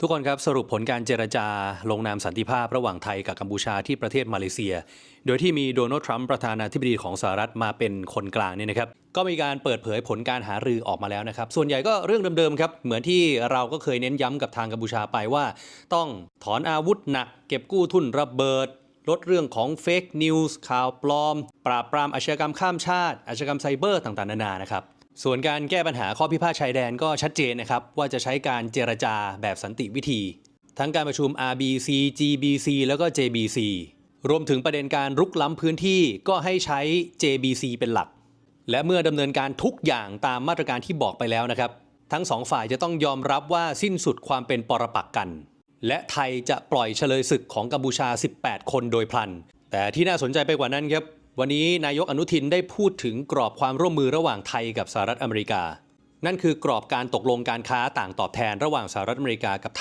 ทุกคนครับสรุปผลการเจรจาลงนามสันติภาพระหว่างไทยกับกัมพูชาที่ประเทศมาเลเซีย โดยที่มีโดนัลด์ทรัมป์ประธานาธิบดีของสหรัฐมาเป็นคนกลางเนี่ยนะครับก็มีการเปิดเผยผลการหารือออกมาแล้วนะครับ ส่วนใหญ่ก็เรื่องเดิมๆครับ เหมือนที่เราก็เคยเน้นย้ำกับทางกัมพูชาไปว่า ต้องถอนอาวุธหนัก เก็บกู้ทุนระเบิดลดเรื่องของเฟกนิวส์ข่าวปลอม ปราบปรามอาชญากรรมข้ามชาติอาชญากรรมไซเบอร์ต่างๆนานานะครับ ส่วนการแก้ปัญหาข้อพิพาทชายแดนก็ชัดเจนนะครับ ว่าจะใช้การเจรจาแบบสันติวิธี ทั้งการประชุม RBC GBC แล้วก็ JBC รวมถึงประเด็นการรุกล้ำพื้นที่ก็ให้ใช้ JBC เป็นหลัก และเมื่อดำเนินการทุกอย่างตามมาตรการที่บอกไปแล้วนะครับ ทั้งสองฝ่ายจะต้องยอมรับว่าสิ้นสุดความเป็นปรปักษ์กัน และไทยจะปล่อยเฉลยศึกของกัมพูชา 18 คนโดยพลัน แต่ที่น่าสนใจไปกว่านั้นครับ วันนี้นายกอนุทินได้พูดถึงกรอบความร่วมมือระหว่างไทยกับสหรัฐอเมริกา นั่นคือกรอบการตกลงการค้าต่างตอบแทนระหว่างสหรัฐอเมริกากับไท